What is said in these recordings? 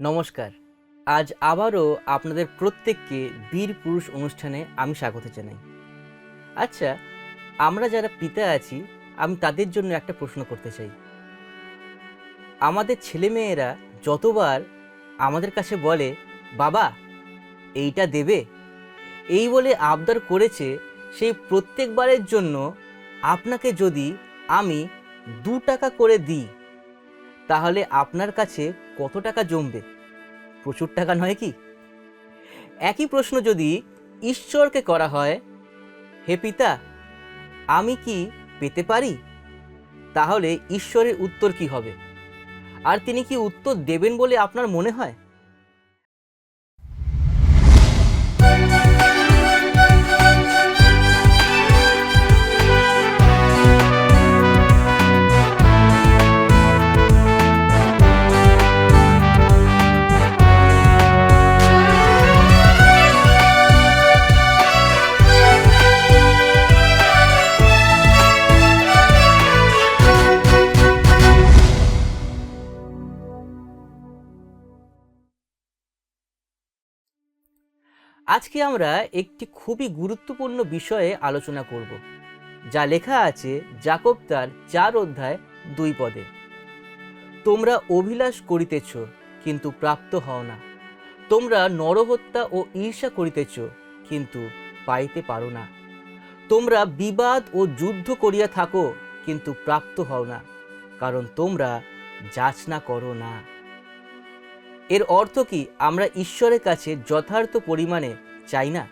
নমস্কার। আজ আবারও আপনাদের প্রত্যেককে বীর পুরুষ অনুষ্ঠানে আমি স্বাগত জানাই। আচ্ছা আমরা যারা পিতা আছি, আমি তাদের জন্য একটা প্রশ্ন করতে চাই। আমাদের ছেলেমেয়েরা যতবার আমাদের কাছে বলে, বাবা, এইটা দেবে? এই বলে আবদার করেছে সেই প্রত্যেকবারের জন্য, আপনাকে যদি আমি দু টাকা করে দিই, তাহলে আপনার কাছে কত টাকা জমবে? প্রচুর টাকা নয় কি? একই প্রশ্ন যদি ঈশ্বরকে করা হয়, হে পিতা, আমি কি পেতে পারি? তাহলে ঈশ্বরের উত্তর কি হবে? আর তিনি কি উত্তর দেবেন বলে আপনার মনে হয়? আজকে আমরা একটি খুবই গুরুত্বপূর্ণ বিষয়ে আলোচনা করব, যা লেখা আছে জাকব তার চার অধ্যায় দুই পদে। তোমরা অভিলাষ করিতেছ, কিন্তু প্রাপ্ত হও না। তোমরা নরহত্যা ও ঈর্ষা করিতেছ, কিন্তু পাইতে পারো না। তোমরা বিবাদ ও যুদ্ধ করিয়া থাকো, কিন্তু প্রাপ্ত হও না, কারণ তোমরা যাচনা করো না। এর অর্থ কি? আমরা ঈশ্বরের কাছে যথার্থ পরিমাণে চাই না।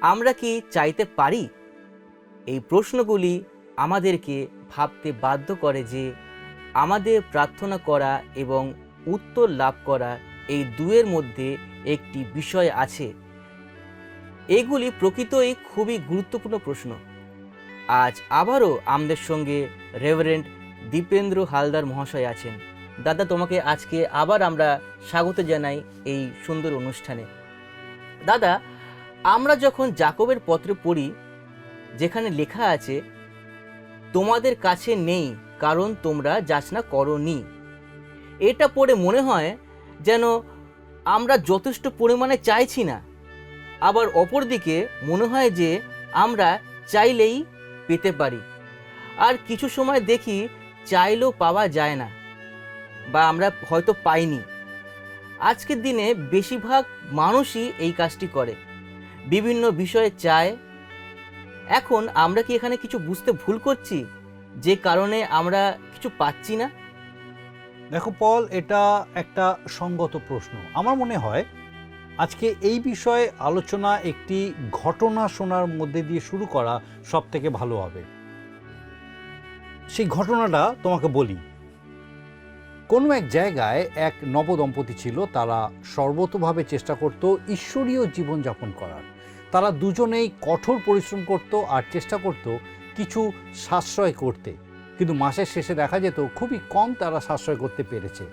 আমরা কি চাইতে পারি? এই প্রশ্নগুলি আমাদেরকে ভাবতে বাধ্য করে যে আমাদের প্রার্থনা করা এবং উত্তর লাভ করা এই দুয়ের মধ্যে একটি বিষয় আছে। এগুলি প্রকৃতই খুবই গুরুত্বপূর্ণ প্রশ্ন। আজ আবারও আমাদের সঙ্গে রেভারেন্ট দীপেন্দ্র হালদার মহাশয় আছেন। দাদা, তোমাকে আজকে আবার আমরা স্বাগত জানাই এই সুন্দর অনুষ্ঠানে। দাদা, আমরা যখন জাকবের পত্র পড়ি, যেখানে লেখা আছে, তোমাদের কাছে নেই, কারণ তোমরা যাচনা করনি। এটা পড়ে মনে হয় যেন আমরা যথেষ্ট পরিমাণে চাইছি না। আবার অপরদিকে মনে হয় যে আমরা চাইলেই পেতে পারি। আর কিছু সময় দেখি চাইলেও পাওয়া যায় না, বা আমরা হয়তো পাইনি। আজকের দিনে বেশিরভাগ মানুষই এই কাজটি করে। বিভিন্ন বিষয়ে চায়। এখন আমরা কি এখানে কিছু বুঝতে ভুল করছি? যে কারণে আমরা কিছু পাচ্ছি না? দেখো, পল, এটা একটা সঙ্গত প্রশ্ন। আমার মনে হয়, আজকে এই বিষয়ে আলোচনা একটি ঘটনা শোনার মধ্যে দিয়ে শুরু করা সব থেকে ভালো হবে। সেই ঘটনাটা তোমাকে বলি। কোনো এক জায়গায় এক নবদম্পতি ছিল, তারা সর্বতভাবে চেষ্টা করত ঈশ্বরীয় জীবনযাপন করার। তারা দুজনেই কঠোর পরিশ্রম করত আর চেষ্টা করত কিছু সাশ্রয় করতে। কিন্তু মাসের শেষে দেখা যেত খুবই কম তারা সাশ্রয় করতে পেরেছে।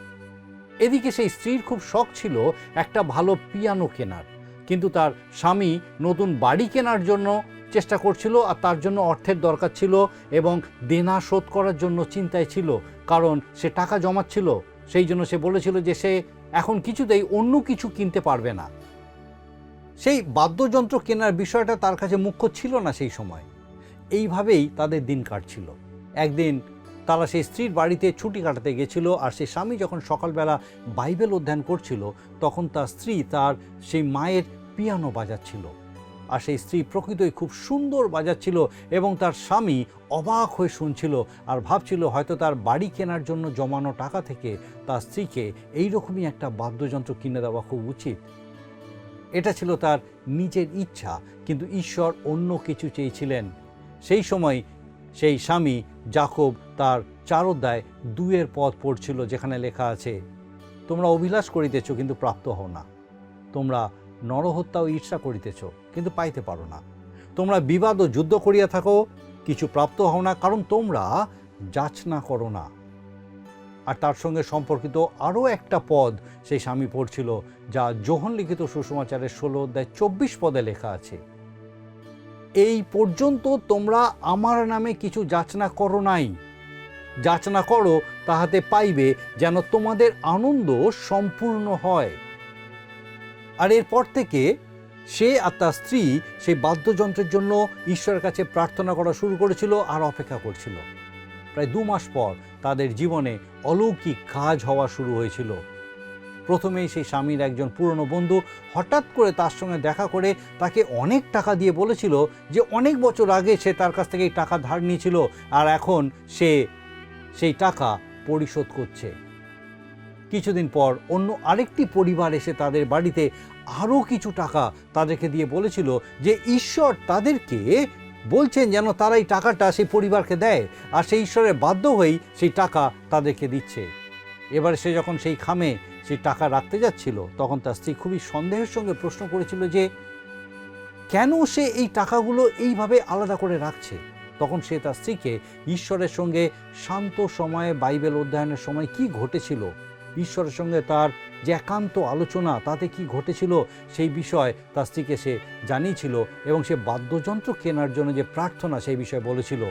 এদিকে সেই স্ত্রীর খুব শখ ছিল একটা ভালো পিয়ানো কেনার। কিন্তু তার স্বামী নতুন বাড়ি কেনার জন্য চেষ্টা করছিল আর তার জন্য অর্থের দরকার ছিল এবং দেনা শোধ করার জন্য চিন্তায় ছিল, কারণ সে টাকা জমাচ্ছিল। সেই জন্য সে বলেছিল যে সে এখন কিছুতেই অন্য কিছু কিনতে পারবে না। সেই বাদ্যযন্ত্র কেনার বিষয়টা তার কাছে মুখ্য ছিল না সেই সময়। এইভাবেই তাদের দিন কাটছিল। একদিন তারা সেই স্ত্রীর বাড়িতে ছুটি কাটাতে গেছিল আর সেই স্বামী যখন সকালবেলা বাইবেল অধ্যয়ন করছিল, তখন তার স্ত্রী তার সেই মায়ের পিয়ানো বাজাচ্ছিল। আর সেই স্ত্রী প্রকৃতই খুব সুন্দর বাজাচ্ছিল এবং তার স্বামী অবাক হয়ে শুনছিল আর ভাবছিল হয়তো তার বাড়ি কেনার জন্য জমানো টাকা থেকে তার স্ত্রীকে এইরকমই একটা বাদ্যযন্ত্র কিনে দেওয়া খুব উচিত। এটা ছিল তার নিজের ইচ্ছা, কিন্তু ঈশ্বর অন্য কিছু চেয়েছিলেন। সেই সময় সেই স্বামী জাকব তার চার অধ্যায় দুয়ের পদ পড়ছিল যেখানে লেখা আছে, তোমরা অভিলাষ করিতেছ কিন্তু প্রাপ্ত হও না। তোমরা নরহত্যা ও ঈর্ষা করিতেছ। কিন্তু পাইতে পারো না। তোমরা বিবাদ ও যুদ্ধ করিয়া থাকো, কিছু প্রাপ্ত হও না, কারণ তোমরা যাচনা করো না। আর তার সঙ্গে সম্পর্কিত আরও একটা পদ সেই স্বামী পড়ছিল, যা যোহন লিখিত সুসমাচারের ষোলো অধ্যায় চব্বিশ পদে লেখা আছে। এই পর্যন্ত তোমরা আমার নামে কিছু যাচনা করো নাই। যাচনা করো, তাহাতে পাইবে যেন তোমাদের আনন্দ সম্পূর্ণ হয়। আর এরপর থেকে সে আর তার স্ত্রী সেই বাদ্যযন্ত্রের জন্য ঈশ্বরের কাছে প্রার্থনা করা শুরু করেছিল আর অপেক্ষা করছিল। প্রায় দু মাস পর তাদের জীবনে অলৌকিক কাজ হওয়া শুরু হয়েছিল। প্রথমেই সেই স্বামীর একজন পুরনো বন্ধু হঠাৎ করে তার সঙ্গে দেখা করে তাকে অনেক টাকা দিয়ে বলেছিল যে অনেক বছর আগে সে তার কাছ থেকে টাকা ধার নিয়েছিল আর এখন সে সেই টাকা পরিশোধ করছে। কিছুদিন পর অন্য আরেকটি পরিবার এসে তাদের বাড়িতে আরও কিছু টাকা তাদেরকে দিয়ে বলেছিল যে ঈশ্বর তাদেরকে বলছেন যেন তারা এই টাকাটা সেই পরিবারকে দেয় আর সেই ঈশ্বরের বাধ্য হয়েই সেই টাকা তাদেরকে দিচ্ছে। এবারে সে যখন সেই খামে সেই টাকা রাখতে যাচ্ছিল, তখন তার স্ত্রী খুবই সন্দেহের সঙ্গে প্রশ্ন করেছিল যে, কেন সে এই টাকাগুলো এইভাবে আলাদা করে রাখছে? তখন সে তার স্ত্রীকে, ঈশ্বরের সঙ্গে শান্ত সময়ে বাইবেল অধ্যয়নের সময় কি ঘটেছিল? ঈশ্বরের সঙ্গে তার যে একান্ত আলোচনা তাতে কি ঘটেছিল সেই বিষয় তার স্ত্রীকে সে জানিয়েছিল এবং সে বাদ্যযন্ত্র কেনার জন্য যে প্রার্থনা সেই বিষয়ে বলেছিল।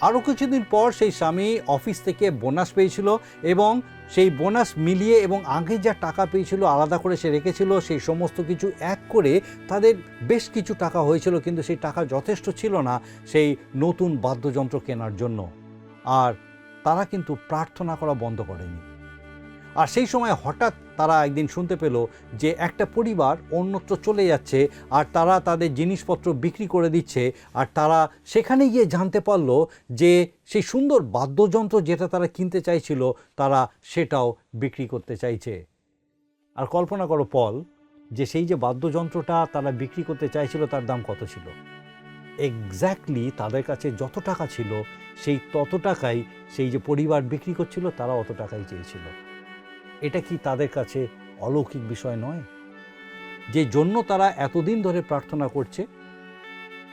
আরও কিছুদিন পর সেই স্বামী অফিস থেকে বোনাস পেয়েছিল এবং সেই বোনাস মিলিয়ে এবং আগে যা টাকা পেয়েছিল আলাদা করে সে রেখেছিল সেই সমস্ত কিছু এক করে তাদের বেশ কিছু টাকা হয়েছিল কিন্তু সেই টাকা যথেষ্ট ছিল না সেই নতুন বাদ্যযন্ত্র কেনার জন্য। আর তারা কিন্তু প্রার্থনা করা বন্ধ করেনি। আর সেই সময় হঠাৎ তারা একদিন শুনতে পেল যে একটা পরিবার অন্যত্র চলে যাচ্ছে আর তারা তাদের জিনিসপত্র বিক্রি করে দিচ্ছে আর তারা সেখানে গিয়ে জানতে পারল যে সেই সুন্দর বাদ্যযন্ত্র যেটা তারা কিনতে চাইছিল তারা সেটাও বিক্রি করতে চাইছে। আর কল্পনা করো, পল, যে সেই যে বাদ্যযন্ত্রটা তারা বিক্রি করতে চাইছিল তার দাম কত ছিল? এক্স্যাক্টলি তাদের কাছে যত টাকা ছিল, সেই তত টাকাই সেই যে পরিবার বিক্রি করছিল তারা অত টাকাই চেয়েছিল। এটা কি তাদের কাছে অলৌকিক বিষয় নয়? যে জন্য তারা এতদিন ধরে প্রার্থনা করছে,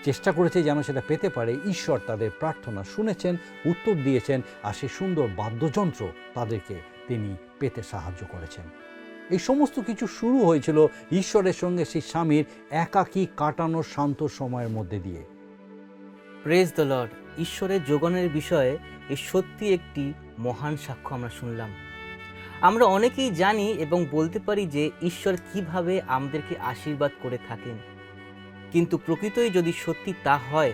চেষ্টা করেছে যেন সেটা পেতে পারে, ঈশ্বর তাদের প্রার্থনা শুনেছেন, উত্তর দিয়েছেন, আর সে সুন্দর বাদ্যযন্ত্র তাদেরকে তিনি পেতে সাহায্য করেছেন। এই সমস্ত কিছু শুরু হয়েছিল ঈশ্বরের সঙ্গে সেই স্বামীর একাকী কাটানোর শান্ত সময়ের মধ্যে দিয়ে। প্রেজ দ্য ঈশ্বরের যোগানের বিষয়ে এ সত্যি একটি মহান সাক্ষ্য আমরা শুনলাম। আমরা অনেকেই জানি এবং বলতে পারি যে ঈশ্বর কীভাবে আমাদেরকে আশীর্বাদ করে থাকেন। কিন্তু প্রকৃতই যদি সত্যি তা হয়,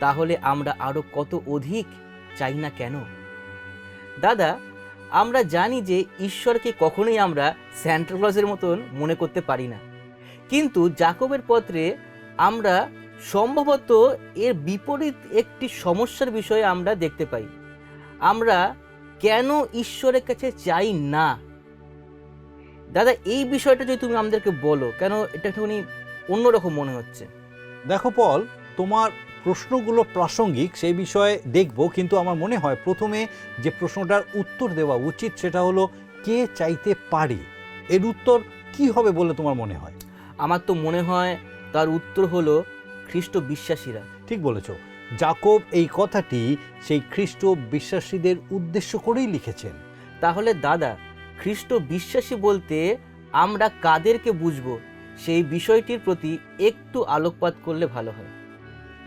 তাহলে আমরা আরও কত অধিক চাই না কেন? দাদা, আমরা জানি যে ঈশ্বরকে কখনোই আমরা স্যান্টা ক্লজের মতন মনে করতে পারি না। কিন্তু জাকবের পত্রে আমরা সম্ভবত এর বিপরীত একটি সমস্যার বিষয়ে আমরা দেখতে পাই। আমরা কেন ঈশ্বরের কাছে চাই না? দাদা এই বিষয়টা যদি তুমি আমাদেরকে বলো কেন এটা একটুখানি অন্যরকম মনে হচ্ছে? দেখো পল তোমার প্রশ্নগুলো প্রাসঙ্গিক সেই বিষয়ে দেখব কিন্তু আমার মনে হয় প্রথমে যে প্রশ্নটার উত্তর দেওয়া উচিত সেটা হলো কে চাইতে পারে? এর উত্তর কি হবে বলে তোমার মনে হয়? আমার তো মনে হয় তার উত্তর হলো খ্রিস্ট বিশ্বাসীরা ঠিক বলেছ। জাকব এই কথাটি সেই খ্রিস্ট বিশ্বাসীদের উদ্দেশ্য করেই লিখেছেন। তাহলে দাদা খ্রিস্ট বিশ্বাসী বলতে আমরা কাদেরকে বুঝব? সেই বিষয়টির প্রতি একটু আলোকপাত করলে ভালো হয়।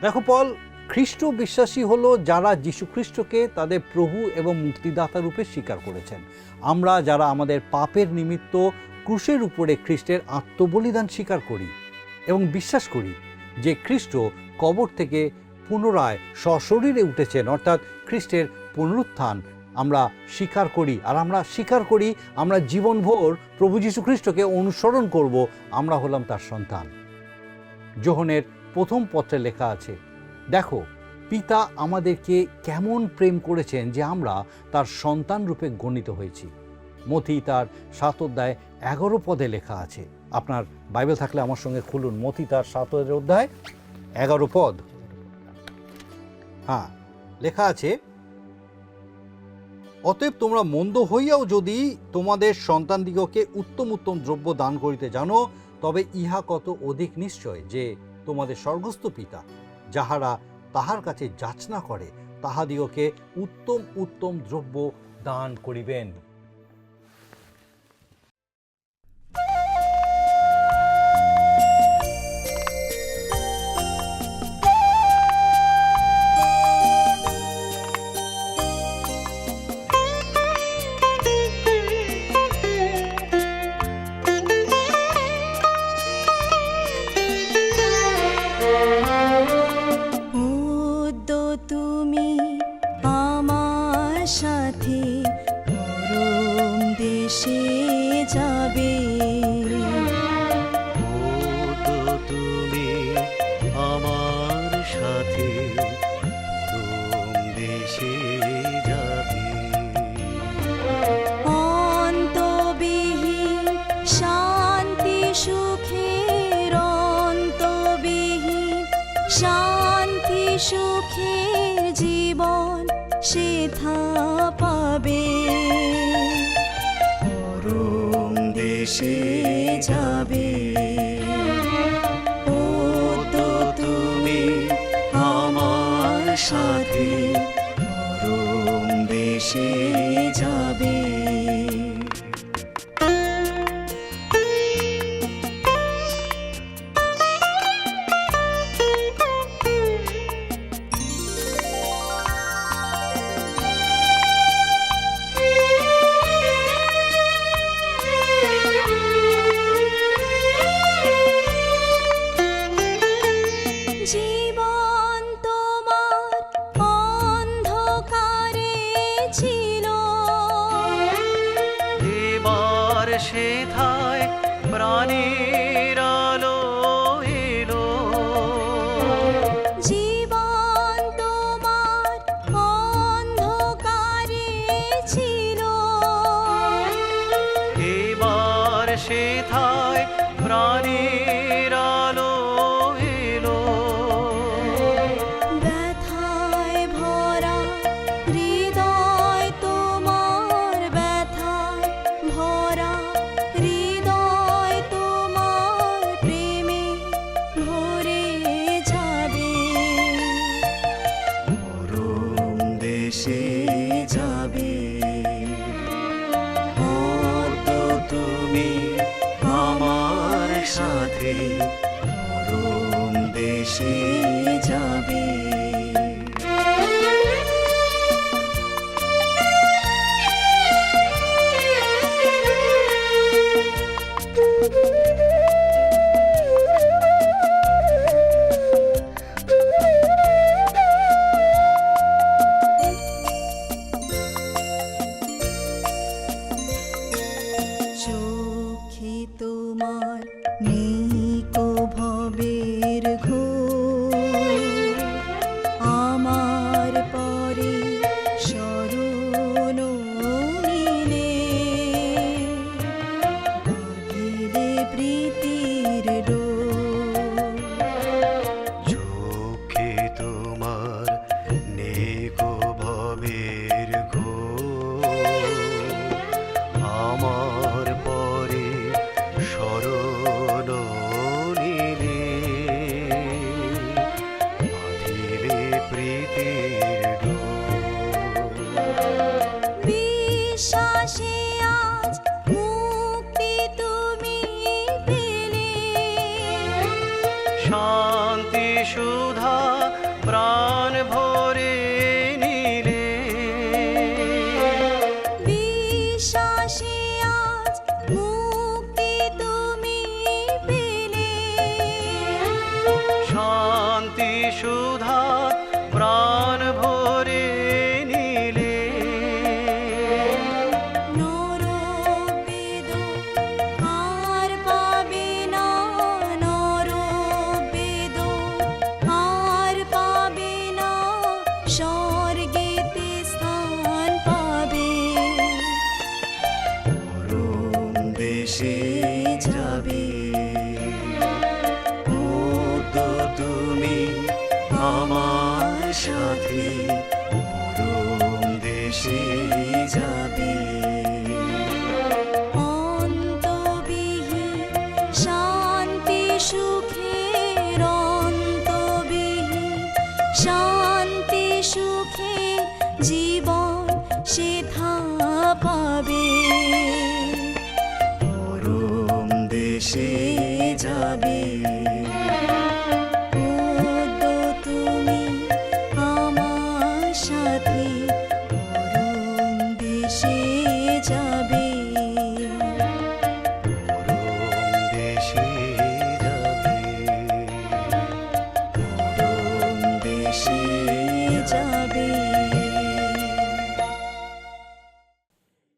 দেখো পল খ্রিস্ট বিশ্বাসী হলো যারা যীশু খ্রিস্টকে তাদের প্রভু এবং মুক্তিদাতা রূপে স্বীকার করেছেন। আমরা যারা আমাদের পাপের নিমিত্ত ক্রুশের উপরে খ্রিস্টের আত্মবলিদান স্বীকার করি এবং বিশ্বাস করি যে খ্রিস্ট কবর থেকে পুনরায় সশরীরে উঠেছেন, অর্থাৎ খ্রিস্টের পুনরুত্থান আমরা স্বীকার করি। আর আমরা স্বীকার করি, আমরা জীবনভর প্রভু যীশু খ্রিস্টকে অনুসরণ করব, আমরা হলাম তার সন্তান। যোহনের প্রথম পত্রে লেখা আছে, দেখো, পিতা আমাদেরকে কেমন প্রেম করেছেন যে আমরা তার সন্তান রূপে গণিত হয়েছি। মতি তার সাত অধ্যায় এগারো পদে লেখা আছে। আপনার বাইবেল থাকলে আমার সঙ্গে খুলুন। মতি তার সাত অধ্যায় এগারো পদ। হ্যাঁ লেখা আছে, অতএব তোমরা মন্দ হইয়াও যদি তোমাদের সন্তানদিগকে উত্তম উত্তম দ্রব্য দান করিতে জানো, তবে ইহা কত অধিক নিশ্চয় যে তোমাদের স্বর্গস্থ পিতা, যাহারা তাহার কাছে যাচনা করে, তাহাদিগকে উত্তম উত্তম দ্রব্য দান করিবেন। I'll be.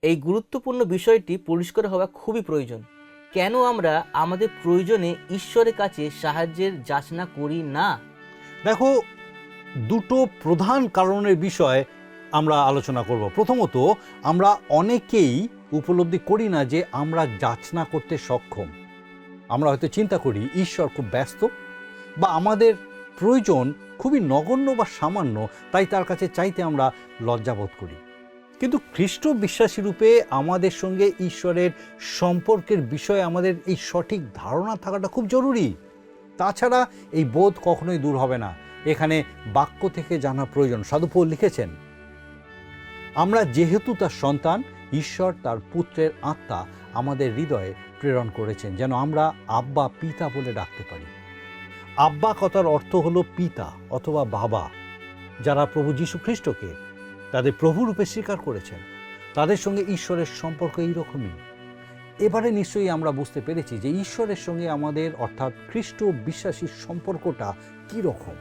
এই গুরুত্বপূর্ণ বিষয়টি পরিষ্কার হওয়া খুবই প্রয়োজন। কেন আমরা আমাদের প্রয়োজনে ঈশ্বরের কাছে সাহায্যের যাচনা করি না? দেখো, দুটো প্রধান কারণের বিষয় আমরা আলোচনা করব। প্রথমত, আমরা অনেকেই উপলব্ধি করি না যে আমরা যাচনা করতে সক্ষম। আমরা হয়তো চিন্তা করি, ঈশ্বর খুব ব্যস্ত বা আমাদের প্রয়োজন খুবই নগণ্য বা সামান্য, তাই তার কাছে চাইতে আমরা লজ্জাবোধ করি। কিন্তু খ্রিস্ট বিশ্বাসী রূপে আমাদের সঙ্গে ঈশ্বরের সম্পর্কের বিষয়ে আমাদের এই সঠিক ধারণা থাকাটা খুব জরুরি। তাছাড়া এই বোধ কখনোই দূর হবে না। এখানে বাক্য থেকে জানা প্রয়োজন। সাধুপৌল লিখেছেন, আমরা যেহেতু তার সন্তান, ঈশ্বর তার পুত্রের আত্মা আমাদের হৃদয়ে প্রেরণ করেছেন, যেন আমরা আব্বা, পিতা বলে ডাকতে পারি। আব্বা কথার অর্থ হলো পিতা অথবা বাবা, যারা প্রভু যীশু খ্রিস্টকে তাদের প্রভুরূপে স্বীকার করেছেন। তাদের সঙ্গে ঈশ্বরের সম্পর্ক এইরকমই। এবারে নিশ্চয়ই আমরা বুঝতে পেরেছি যে ঈশ্বরের সঙ্গে আমাদের, অর্থাৎ খ্রিস্ট বিশ্বাসীর সম্পর্কটা কী রকম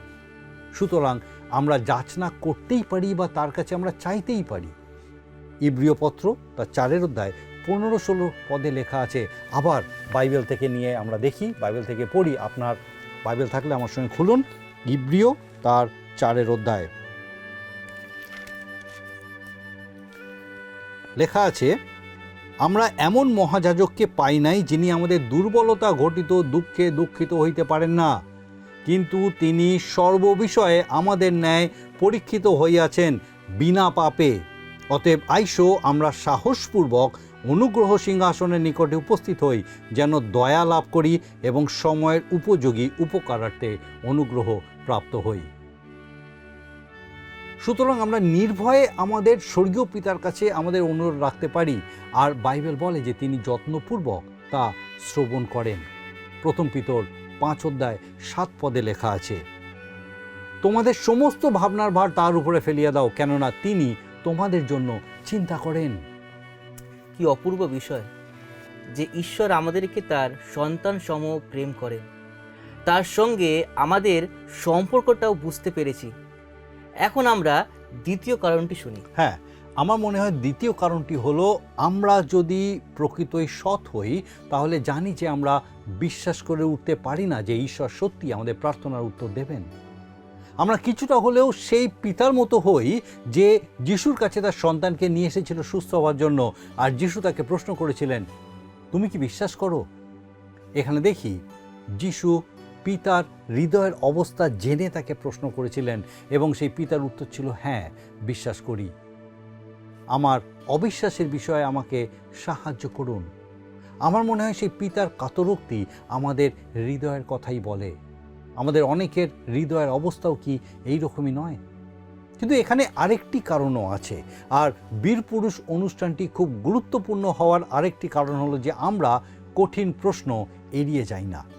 সুতরাং আমরা যাচনা করতেই পারি বা তার কাছে আমরা চাইতেই পারি। ইব্রিয় পত্র, তার চারের অধ্যায়, পনেরো ষোলো পদে লেখা আছে, আবার বাইবেল থেকে নিয়ে আমরা দেখি, বাইবেল থেকে পড়ি, আপনার বাইবেল থাকলে আমার সঙ্গে খুলুন। ইব্রিয়, তার চারের অধ্যায়। লেখা আছে, আমরা এমন মহাযাজককে পাই নাই যিনি আমাদের দুর্বলতা ঘটিত, দুঃখে দুঃখিত হইতে পারেন না। কিন্তু তিনি সর্ববিষয়ে আমাদের ন্যায় পরীক্ষিত হইয়াছেন বিনা পাপে। অতএব আইসো, আমরা সাহসপূর্বক অনুগ্রহ সিংহাসনের নিকটে উপস্থিত হই, যেন দয়া লাভ করি এবং সময়ের উপযোগী উপকারার্থে অনুগ্রহ প্রাপ্ত হই। সুতরাং আমরা নির্ভয়ে আমাদের স্বর্গীয় পিতার কাছে আমাদের অনুরোধ রাখতে পারি। আর বাইবেল বলে যে তিনি যত্নপূর্বক তা শ্রবণ করেন। প্রথম পিতর পাঁচ অধ্যায় সাত পদে লেখা আছে, তোমাদের সমস্ত ভাবনার ভার তার উপরে ফেলিয়া দাও, কেননা তিনি তোমাদের জন্য চিন্তা করেন। কি অপূর্ব বিষয় যে ঈশ্বর আমাদেরকে তার সন্তান সম প্রেম করেন। তার সঙ্গে আমাদের সম্পর্কটাও বুঝতে পেরেছি। এখন আমরা দ্বিতীয় কারণটি শুনি। হ্যাঁ আমার মনে হয় দ্বিতীয় কারণটি হলো আমরা যদি প্রকৃতই সৎ হই, তাহলে জানি যে আমরা বিশ্বাস করে উঠতে পারি না যে ঈশ্বর সত্যি আমাদের প্রার্থনার উত্তর দেবেন। আমরা কিছুটা হলেও সেই পিতার মতো হই যে যিশুর কাছে তার সন্তানকে নিয়ে এসেছিল সুস্থ হওয়ার জন্য, আর যিশু তাকে প্রশ্ন করেছিলেন, তুমি কি বিশ্বাস করো? এখানে দেখি, যিশু পিতার হৃদয়ের অবস্থা জেনে তাকে প্রশ্ন করেছিলেন এবং সেই পিতার উত্তর ছিল হ্যাঁ বিশ্বাস করি। আমার অবিশ্বাসের বিষয়ে আমাকে সাহায্য করুন। আমার মনে হয় সেই পিতার কাতরোক্তি আমাদের হৃদয়ের কথাই বলে। আমাদের অনেকের হৃদয়ের অবস্থাও কি এই রকমই নয়? কিন্তু এখানে আরেকটি কারণও আছে। আর বীর পুরুষ অনুষ্ঠানটি খুব গুরুত্বপূর্ণ হওয়ার আরেকটি কারণ হলো যে আমরা কঠিন প্রশ্ন এড়িয়ে যাই না।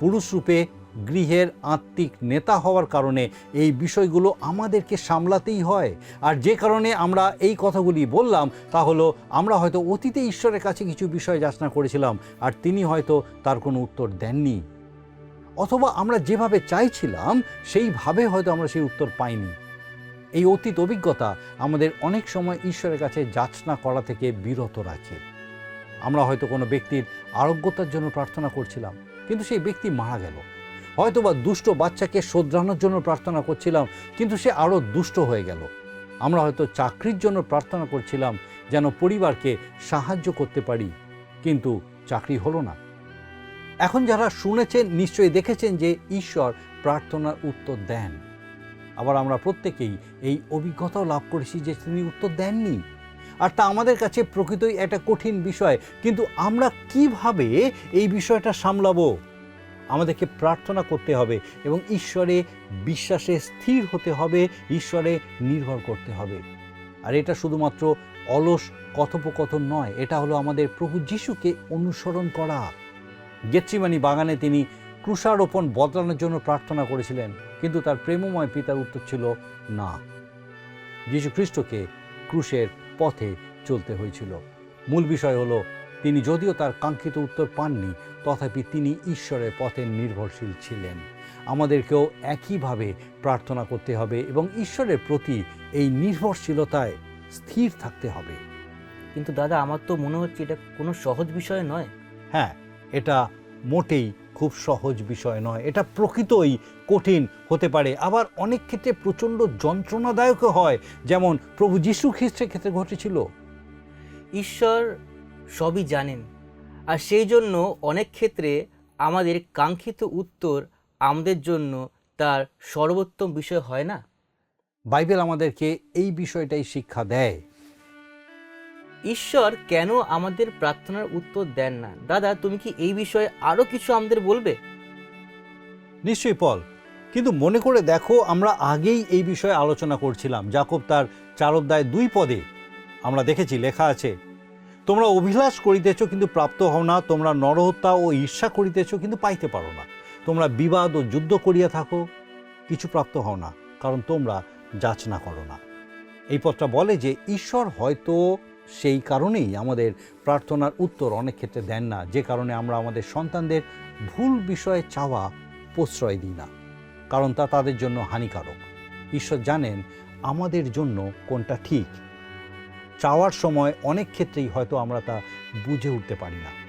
পুরুষ রূপে গৃহের আত্মিক নেতা হওয়ার কারণে এই বিষয়গুলো আমাদেরকে সামলাতেই হয়। আর যে কারণে আমরা এই কথাগুলি বললাম, তা হলো আমরা হয়তো অতীতে ঈশ্বরের কাছে কিছু বিষয় যাচনা করেছিলাম, আর তিনি হয়তো তার কোনো উত্তর দেননি। অথবা আমরা যেভাবে চাইছিলাম, সেইভাবে হয়তো আমরা সেই উত্তর পাইনি। এই অতীত অভিজ্ঞতা আমাদের অনেক সময় ঈশ্বরের কাছে যাচনা করা থেকে বিরত রাখে। আমরা হয়তো কোনো ব্যক্তির আরোগ্যতার জন্য প্রার্থনা করছিলাম কিন্তু সেই ব্যক্তি মারা গেল। হয়তো বা দুষ্ট বাচ্চাকে শোধরানোর জন্য প্রার্থনা করছিলাম, কিন্তু সে আরও দুষ্ট হয়ে গেল। আমরা হয়তো চাকরির জন্য প্রার্থনা করছিলাম যেন পরিবারকে সাহায্য করতে পারি, কিন্তু চাকরি হলো না। এখন যারা শুনেছেন, নিশ্চয়ই দেখেছেন যে ঈশ্বর প্রার্থনার উত্তর দেন। আবার আমরা প্রত্যেকেই এই অভিজ্ঞতাও লাভ করেছি যে তিনি উত্তর দেননি। আর তা আমাদের কাছে প্রকৃতই একটা কঠিন বিষয়। কিন্তু আমরা কীভাবে এই বিষয়টা সামলাবো? আমাদেরকে প্রার্থনা করতে হবে এবং ঈশ্বরে বিশ্বাসে স্থির হতে হবে, ঈশ্বরে নির্ভর করতে হবে। আর এটা শুধুমাত্র অলস কথোপকথন নয়, এটা হলো আমাদের প্রভু যিশুকে অনুসরণ করা। গেচ্ছিমানি বাগানে তিনি ক্রুষারোপণ বদলানোর জন্য প্রার্থনা করেছিলেন, কিন্তু তার প্রেমময় পিতার উত্তর ছিল না। যীশু খ্রিস্টকে ক্রুশের পথে চলতে হয়েছিল। মূল বিষয় হলো তিনি যদিও তার কাঙ্ক্ষিত উত্তর পাননি তথাপি তিনি ঈশ্বরের পথে নির্ভরশীল ছিলেন। আমাদেরকেও একইভাবে প্রার্থনা করতে হবে এবং ঈশ্বরের প্রতি এই নির্ভরশীলতায় স্থির থাকতে হবে। কিন্তু দাদা আমার তো মনে হচ্ছে এটা কোনো সহজ বিষয় নয়। হ্যাঁ এটা মোটেই খুব সহজ বিষয় নয়। এটা প্রকৃতই কঠিন হতে পারে। আবার অনেক ক্ষেত্রে প্রচণ্ড যন্ত্রণাদায়ক হয়। যেমন প্রভু যীশু খ্রিস্টের ক্ষেত্রে ঘটেছিল। ঈশ্বর সবই জানেন। আর সেই জন্য অনেক ক্ষেত্রে আমাদের কাঙ্ক্ষিত উত্তর আমাদের জন্য তার সর্বোত্তম বিষয় হয় না? বাইবেল আমাদেরকে এই বিষয়টাই শিক্ষা দেয়। ঈশ্বর কেন আমাদের প্রার্থনার উত্তর দেন না? দাদা তুমি কি এই বিষয়ে আরও কিছু আমাদের বলবে? নিশ্চয়ই পল। কিন্তু মনে করে দেখো, আমরা আগেই এই বিষয়ে আলোচনা করছিলাম। যাকব তার চার অধ্যায় দুই পদে আমরা দেখেছি, লেখা আছে, তোমরা অভিলাষ করিতেছ কিন্তু প্রাপ্ত হও না, তোমরা নরহত্যা ও ঈর্ষা করিতেছ কিন্তু পাইতে পারো না। তোমরা বিবাদ ও যুদ্ধ করিয়া থাকো, কিছু প্রাপ্ত হও না, কারণ তোমরা যাচনা করো না। এই পথটা বলে যে, ঈশ্বর হয়তো সেই কারণেই আমাদের প্রার্থনার উত্তর অনেক ক্ষেত্রে দেন না, যে কারণে আমরা আমাদের সন্তানদের ভুল বিষয়ে চাওয়া, প্রশ্রয় দিই না। কারণ তা তাদের জন্য হানিকারক। ঈশ্বর জানেন আমাদের জন্য কোনটা ঠিক। চাওয়ার সময় অনেক ক্ষেত্রেই হয়তো আমরা তা বুঝে উঠতে পারি না।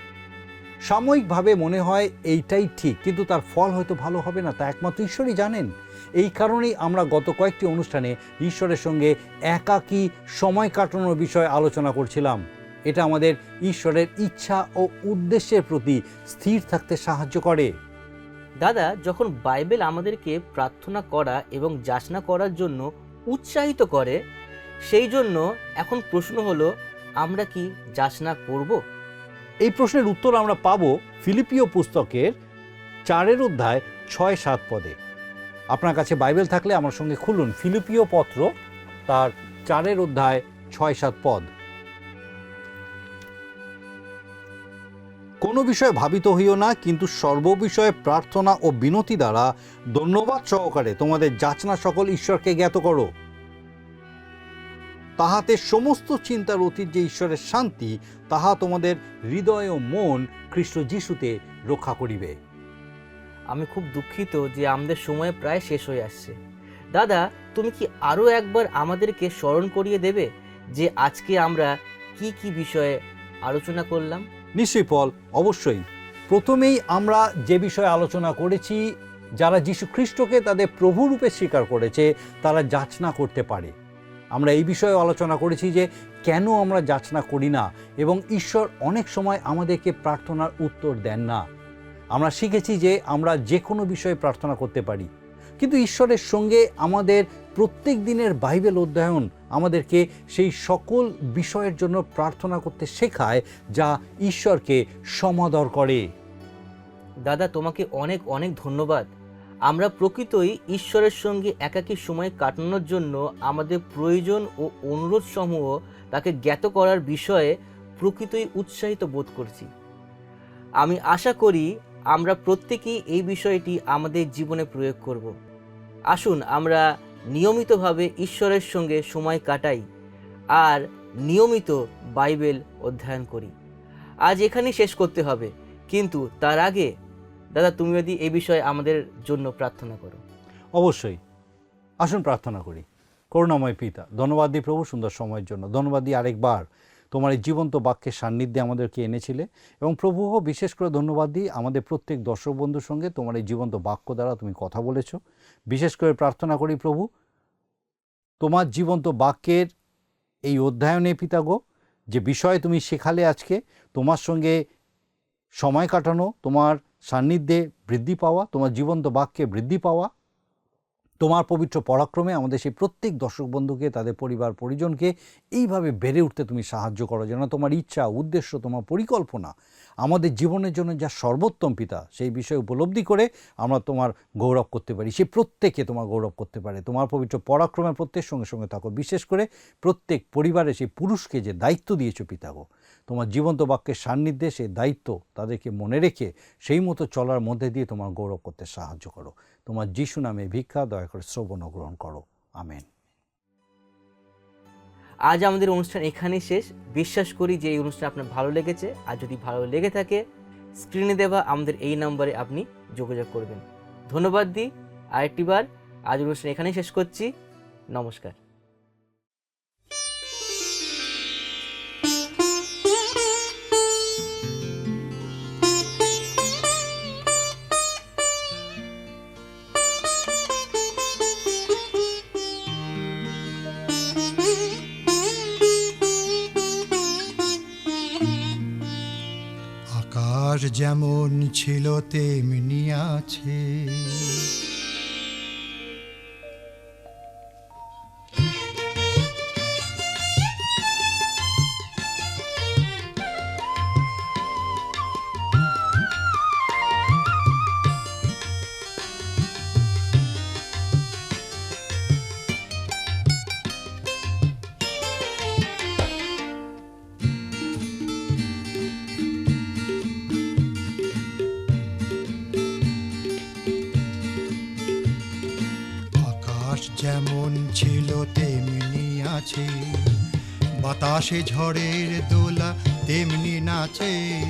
সাময়িকভাবে মনে হয় এইটাই ঠিক, কিন্তু তার ফল হয়তো ভালো হবে না, তা একমাত্র ঈশ্বরই জানেন। এই কারণেই আমরা গত কয়েকটি অনুষ্ঠানে ঈশ্বরের সঙ্গে একাকী সময় কাটানোর বিষয়ে আলোচনা করছিলাম। এটা আমাদের ঈশ্বরের ইচ্ছা ও উদ্দেশ্যের প্রতি স্থির থাকতে সাহায্য করে। দাদা, যখন বাইবেল আমাদেরকে প্রার্থনা করা এবং যাচনা করার জন্য উৎসাহিত করে, সেই জন্য এখন প্রশ্ন হলো, আমরা কি যাচনা করব? এই প্রশ্নের উত্তর আমরা পাব ফিলিপিও পুস্তকের চারের অধ্যায় ছয় সাত পদে। আপনার কাছে বাইবেল থাকলে আমার সঙ্গে খুলুন ফিলিপিও পত্র তার চারের অধ্যায় ছয় সাত পদ। কোনো বিষয়ে ভাবিত হইও না, কিন্তু সর্ববিষয়ে প্রার্থনা ও বিনতি দ্বারা ধন্যবাদ সহকারে তোমাদের যাচনা সকল ঈশ্বরকে জ্ঞাত করো। তাহাতে সমস্ত চিন্তার অতীত যে ঈশ্বরের শান্তি, তাহা তোমাদের হৃদয় ও মন খ্রিস্ট যিশুতে রক্ষা করিবে। আমি খুব দুঃখিত যে আমাদের সময় প্রায় শেষ হয়ে আসছে। দাদা, তুমি কি আরও একবার আমাদেরকে স্মরণ করিয়ে দেবে যে আজকে আমরা কি কি বিষয়ে আলোচনা করলাম? নিশ্চয়ই, পল, অবশ্যই। প্রথমেই আমরা যে বিষয়ে আলোচনা করেছি, যারা যীশু খ্রিস্টকে তাদের প্রভুরূপে স্বীকার করেছে, তারা যাচনা করতে পারে। আমরা এই বিষয়ে আলোচনা করেছি যে, কেন আমরা যাচনা করি না? এবং ঈশ্বর অনেক সময় আমাদেরকে প্রার্থনার উত্তর দেন না। আমরা শিখেছি যে, আমরা যে কোনো বিষয়ে প্রার্থনা করতে পারি। কিন্তু ঈশ্বরের সঙ্গে আমাদের প্রত্যেক দিনের বাইবেল অধ্যয়ন আমাদেরকে সেই সকল বিষয়ের জন্য প্রার্থনা করতে শেখায়, যা ঈশ্বরকে সমাদর করে। দাদা, তোমাকে অনেক অনেক ধন্যবাদ। আমরা প্রকৃতই ঈশ্বরের সঙ্গে একাকী সময় কাটানোর জন্য আমাদের প্রয়োজন ও অনুরোধ সমূহ তাকে জ্ঞাত করার বিষয়ে প্রকৃতই উৎসাহিত বোধ করছি। আমি আশা করি আমরা প্রত্যেকেই এই বিষয়টি আমাদের জীবনে প্রয়োগ করব। আসুন, আমরা নিয়মিতভাবে ঈশ্বরের সঙ্গে সময় কাটাই আর নিয়মিত বাইবেল অধ্যয়ন করি। আজ এখানেই শেষ করতে হবে। কিন্তু তার আগে, দাদা, তুমি যদি এ বিষয়ে আমাদের জন্য প্রার্থনা করো। অবশ্যই। আসুন প্রার্থনা করি। করুণাময় পিতা, ধন্যবাদ দিই প্রভু সুন্দর সময়ের জন্য। ধন্যবাদ দিই আরেকবার তোমার এই জীবন্ত বাক্যের সান্নিধ্যে আমাদেরকে এনেছিলে। এবং প্রভু, বিশেষ করে ধন্যবাদ দিই আমাদের প্রত্যেক দর্শক বন্ধুর সঙ্গে তোমার এই জীবন্ত বাক্য দ্বারা তুমি কথা বলেছ। বিশেষ করে প্রার্থনা করি প্রভু, তোমার জীবন্ত বাক্যের এই অধ্যয়নে পিতাগো যে বিষয়ে তুমি শেখালে আজকে, তোমার সঙ্গে সময় কাটানো, তোমার সান্নিধ্যে বৃদ্ধি পাওয়া, তোমার জীবন্ত বাক্যে বৃদ্ধি পাওয়া তোমার পবিত্র পরাক্রমে আমাদের সেই প্রত্যেক দর্শক বন্ধুকে, তাদের পরিবার, পরিজনকে এইভাবে বেড়ে উঠতে তুমি সাহায্য করো। যেন তোমার ইচ্ছা, উদ্দেশ্য, তোমার পরিকল্পনা, আমাদের জীবনের জন্য যা সর্বোত্তম পিতা, সেই বিষয়ে উপলব্ধি করে আমরা তোমার গৌরব করতে পারি। সে প্রত্যেকে তোমার গৌরব করতে পারে। তোমার পবিত্র পরাক্রমে প্রত্যেক সঙ্গে সঙ্গে থাকো। বিশেষ করে প্রত্যেক পরিবারে সেই পুরুষকে যে দায়িত্ব দিয়েছ পিতাগো তোমার জীবন্ত বাক্যের সান্নিধ্যে সেই দায়িত্ব তাদেরকে মনে রেখে সেই মতো চলার মধ্যে দিয়ে তোমার গৌরব করতে সাহায্য করো। তোমার যিশু নামে ভিক্ষা দয়া করে শ্রবণ গ্রহণ করো। আমেন। আজ আমাদের অনুষ্ঠান এখানেই শেষ। বিশ্বাস করি যে এই অনুষ্ঠান আপনার ভালো লেগেছে। আর যদি ভালো লেগে থাকে স্ক্রিনে দেওয়া আমাদের এই নম্বরে আপনি যোগাযোগ করবেন। ধন্যবাদ দিই আরেকটি বার আজ অনুষ্ঠান এখানেই শেষ করছি। নমস্কার। যেমন ছিল তেমনি আছে। তেমনি আছে। বাতাসে ঝড়ের দোলা তেমনি নাচে।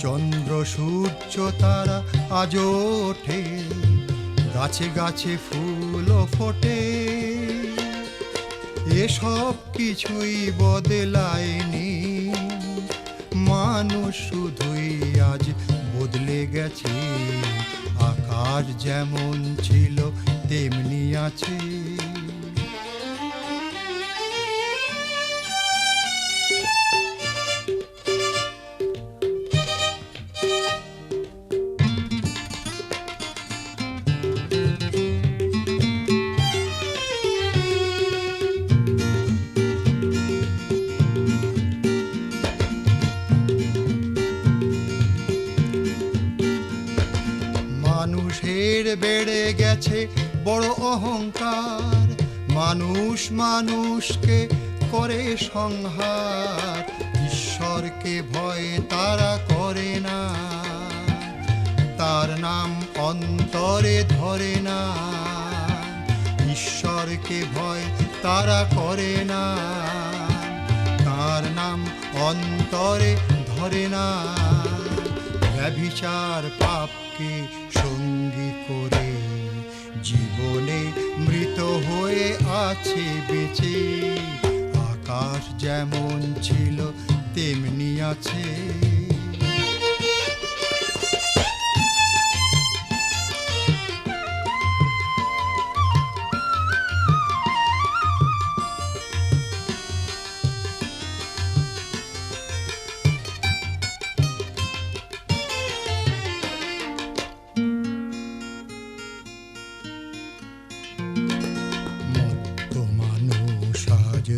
চন্দ্র, সূর্য, তারা আজও ওঠে। গাছে গাছে ফুল ফোটে। এসব কিছুই বদলায়নি মানুষ শুধুই আজ বদলে গেছে। আকাশ যেমন ছিল, তেমনি আছে। বেড়ে গেছে বড় অহংকার। মানুষ মানুষকে করে সংহার। ঈশ্বরকে ভয় তারা করে না। তার নাম অন্তরে ধরে না। ঈশ্বরকে ভয় তারা করে না। তার নাম অন্তরে ধরে না। ব্যভিচার পাপকে করে। জীবনে মৃত হয়ে আছে বেঁচে। আকাশ যেমন ছিল তেমনি আছে।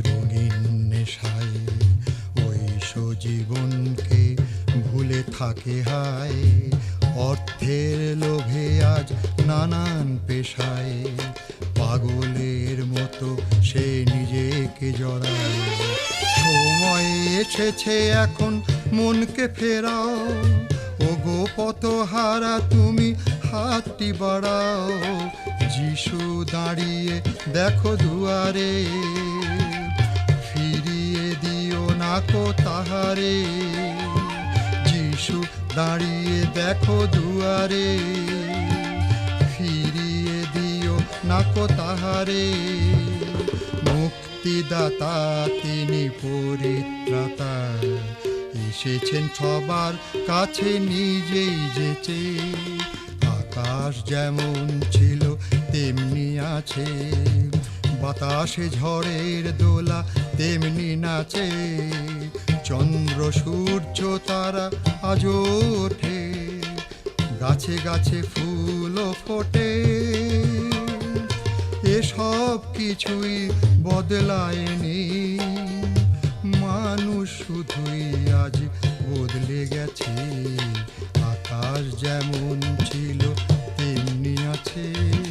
রঙিন নেশায়। ঐশ জীবনকে ভুলে থাকে হায়। অর্থের লোভে আজ নানান পেশায়। পাগলের মতো সে নিজেকে জড়ায়। সময় এসেছে এখন, মনকে ফেরাও। ও গো পত হারা তুমি হাতটি বাড়াও। যিশু দাঁড়িয়ে দেখো দুয়ারে। দিও না কো তাহারে। যিশু দাঁড়িয়ে দেখো দুয়ারে। ফিরিয়ে দিও, নাকো তাহারে। মুক্তিদাতা তিনি পরিত্রাতা। এসেছেন সবার কাছে, নিজেই যেচে। আকাশ যেমন ছিল, তেমনি আছে। বাতাসে ঝড়ের দোলা, তেমনি নাচে। চন্দ্র, সূর্য, তারা আজ ওঠে। গাছে গাছে ফুল ফোটে। এসব কিছুই বদলায়নি মানুষ শুধুই আজ বদলে গেছে। আকাশ যেমন ছিল, তেমনি আছে।